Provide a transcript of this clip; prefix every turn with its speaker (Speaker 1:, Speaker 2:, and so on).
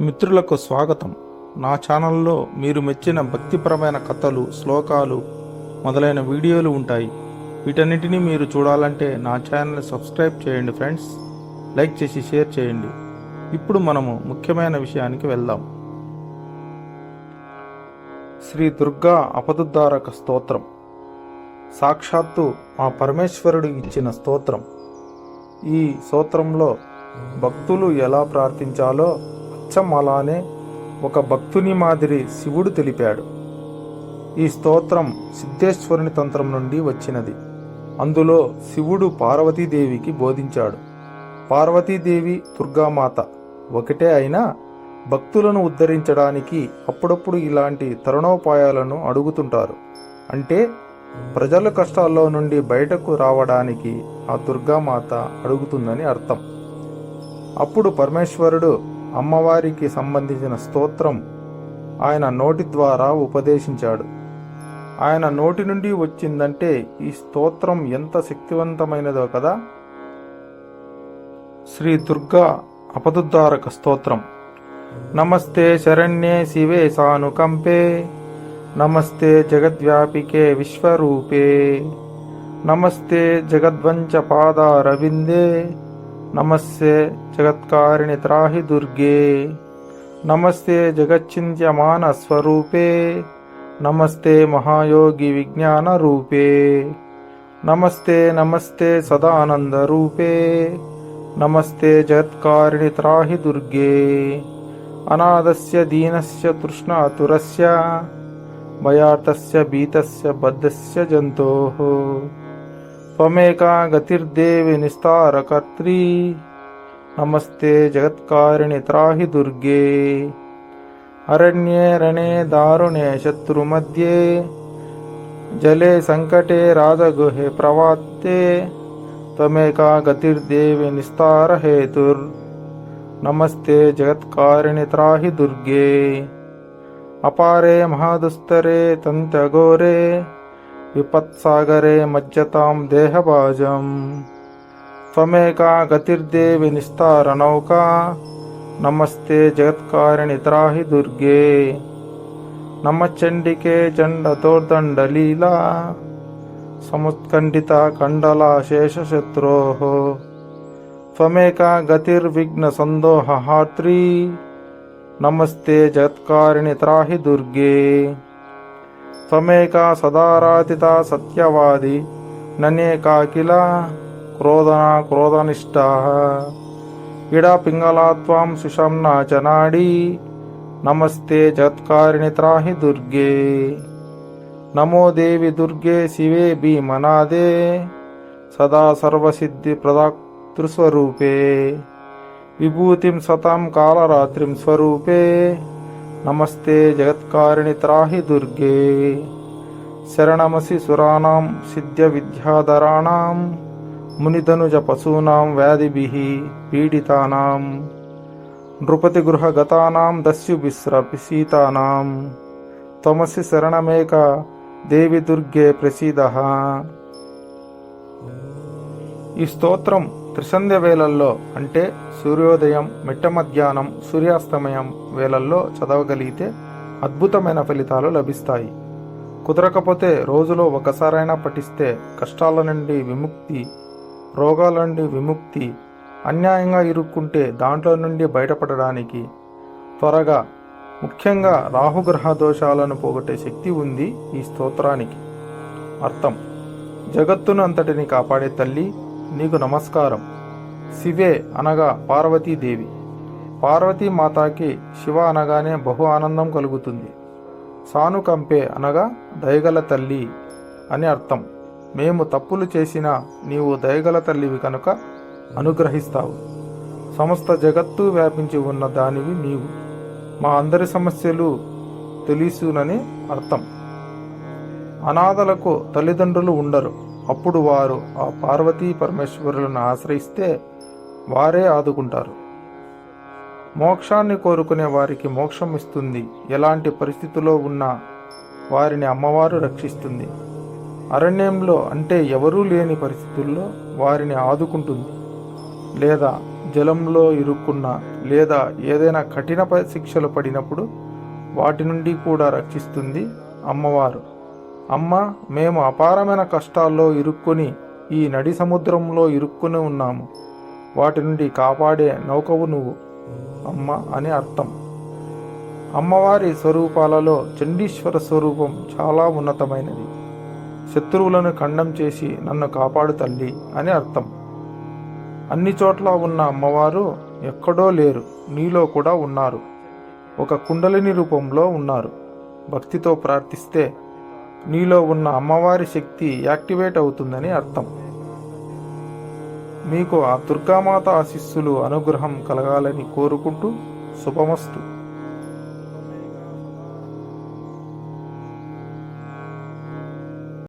Speaker 1: మిత్రులకు స్వాగతం. నా ఛానల్లో మీరు మెచ్చిన భక్తిపరమైన కథలు శ్లోకాలు మొదలైన వీడియోలు ఉంటాయి. వీటన్నిటిని మీరు చూడాలంటే నా ఛానల్ని సబ్స్క్రైబ్ చేయండి ఫ్రెండ్స్. లైక్ చేసి షేర్ చేయండి. ఇప్పుడు మనము ముఖ్యమైన విషయానికి వెళ్దాం. శ్రీ దుర్గా అపదుద్ధారక స్తోత్రం. సాక్షాత్తు మా పరమేశ్వరుడు ఇచ్చిన స్తోత్రం. ఈ స్తోత్రంలో భక్తులు ఎలా ప్రార్థించాలో అచ్చం అలానే ఒక భక్తుని మాదిరి శివుడు తెలిపాడు. ఈ స్తోత్రం సిద్ధేశ్వరుని తంత్రం నుండి వచ్చినది. అందులో శివుడు పార్వతీదేవికి బోధించాడు. పార్వతీదేవి దుర్గామాత ఒకటే అయినా భక్తులను ఉద్ధరించడానికి అప్పుడప్పుడు ఇలాంటి తరుణోపాయాలను అడుగుతుంటారు. అంటే ప్రజల కష్టాల్లో నుండి బయటకు రావడానికి ఆ దుర్గామాత అడుగుతుందని అర్థం. అప్పుడు పరమేశ్వరుడు అమ్మవారికి సంబంధించిన స్తోత్రం ఆయన నోటి ద్వారా ఉపదేశించాడు. ఆయన నోటి నుండి వచ్చిందంటే ఈ స్తోత్రం ఎంత శక్తివంతమైనదో కదా? శ్రీ దుర్గా అపదుద్ధారక స్తోత్రం. నమస్తే శరణ్యే శివే సానుకంపే. నమస్తే జగద్వ్యాపికే విశ్వరూపే. నమస్తే జగద్వంచ పాదారవిందే. నమస్తే జగత్కారిణి త్రాహి దుర్గే. నమస్తే జగచ్చింత్యమాన స్వరూపే నమస్తే మహాయోగి విజ్ఞాన రూపే నమస్తే నమస్తే సదానంద రూపే నమస్తే జగత్కారిణి త్రాహి దుర్గే. అనాథస్య దీనస్య తృష్ణాతురస్య. భయాతస్య భీతస్య బద్ధస్య జంతో. త్వమేకా గతిర్దేవి నిస్తారకర్త్రీ నమస్తే జగత్కారిణి త్రాహి దుర్గే అరణ్యే రణే దారుణే శత్రుమధ్యే జలే సంకటే రాజగుహే ప్రవాత్తే త్వమేకా గతిర్దేవి నిస్తార హేతుర్ నమస్తే జగత్కారిణి త్రాహి దుర్గే అపారే మహాదుస్తరే తంత్యఘోరే విపత్సాగరే మజ్జతాం దేహభాజం త్వమేకా గతిర్దేవి నిస్తారనౌకా నమస్తే జగత్కారిణి త్రాహి దుర్గే నమచండికే చండతోర్దండలీలా సముత్కండిత కండలా శేషశత్రోః త్వమేకా గతిర్విఘ్న సందోహాత్రీ నమస్తే జగత్కారిణి త్రాహి దుర్గే త్వమేకా సదారాతిత సత్యవాది. ననేకాకిల క్రోధన క్రోధనిష్ట. ఇడా పింగళాత్వాం త్వాం చనాడి నమస్తే జత్కారిణి త్రాహి దుర్గే. నమో దేవి దుర్గే శివే భీమనాదే. సదా సర్వసిద్ధి ప్రదాతృస్వరూపే. విభూతిం సతాం కాలరాత్రిం స్వరూపే. నమస్తే జగత్కారిణి త్రాహి దుర్గే. శరణమసి సురాణం సిద్ధ్య విద్యాధరాణం మునిధనుజ పశూనాం వ్యాధిభిః పీడితానాం. నృపతి గృహగతానాం దస్యుభిస్రపిసీతానాం త్వమసి శరణమేక దేవి దుర్గే ప్రసీద. ఈ స్తోత్రం త్రిసంధ్య వేళల్లో అంటే సూర్యోదయం మిట్ట మధ్యాహ్నం సూర్యాస్తమయం వేళల్లో చదవగలిగితే అద్భుతమైన ఫలితాలు లభిస్తాయి. కుదరకపోతే రోజులో ఒకసారైనా పఠిస్తే కష్టాల నుండి విముక్తి రోగాల నుండి విముక్తి అన్యాయంగా ఇరుక్కుంటే దాంట్లో నుండి బయటపడడానికి త్వరగా ముఖ్యంగా రాహుగ్రహ దోషాలను పోగొట్టే శక్తి ఉంది ఈ స్తోత్రానికి. అర్థం. జగత్తును అంతటిని కాపాడే తల్లి నీకు నమస్కారం. శివే అనగా పార్వతీదేవి. పార్వతీ మాతాకి శివ అనగానే బహు ఆనందం కలుగుతుంది. సానుకంపే అనగా దయగల తల్లి అని అర్థం. మేము తప్పులు చేసినా నీవు దయగల తల్లివి కనుక అనుగ్రహిస్తావు. సమస్త జగత్తు వ్యాపించి ఉన్న దానివి నీవు. మా అందరి సమస్యలు తెలుసునని అర్థం. అనాథలకు తల్లిదండ్రులు ఉండరు. అప్పుడు వారు ఆ పార్వతీ పరమేశ్వరులను ఆశ్రయిస్తే వారే ఆదుకుంటారు. మోక్షాన్ని కోరుకునే వారికి మోక్షం ఇస్తుంది. ఎలాంటి పరిస్థితిలో ఉన్నా వారిని అమ్మవారు రక్షిస్తుంది. అరణ్యంలో అంటే ఎవరూ లేని పరిస్థితుల్లో వారిని ఆదుకుంటుంది. లేదా జలంలో ఇరుక్కున్న లేదా ఏదైనా కఠిన శిక్షలు పడినప్పుడు వాటి నుండి కూడా రక్షిస్తుంది అమ్మవారు. అమ్మ మేము అపారమైన కష్టాల్లో ఇరుక్కుని ఈ నడి సముద్రంలో ఇరుక్కుని ఉన్నాము. వాటి నుండి కాపాడే నౌకవు నువ్వు అమ్మ అని అర్థం. అమ్మవారి స్వరూపాలలో చండీశ్వర స్వరూపం చాలా ఉన్నతమైనది. శత్రువులను ఖండం చేసి నన్ను కాపాడు తల్లి అని అర్థం. అన్ని చోట్ల ఉన్న అమ్మవారు ఎక్కడో లేరు నీలో కూడా ఉన్నారు. ఒక కుండలిని రూపంలో ఉన్నారు. భక్తితో ప్రార్థిస్తే నీలో ఉన్న అమ్మవారి శక్తి యాక్టివేట్ అవుతుందని అర్థం. మీకు ఆ దుర్గామాత ఆశీస్సులు అనుగ్రహం కలగాలని కోరుకుంటూ శుభమస్తు.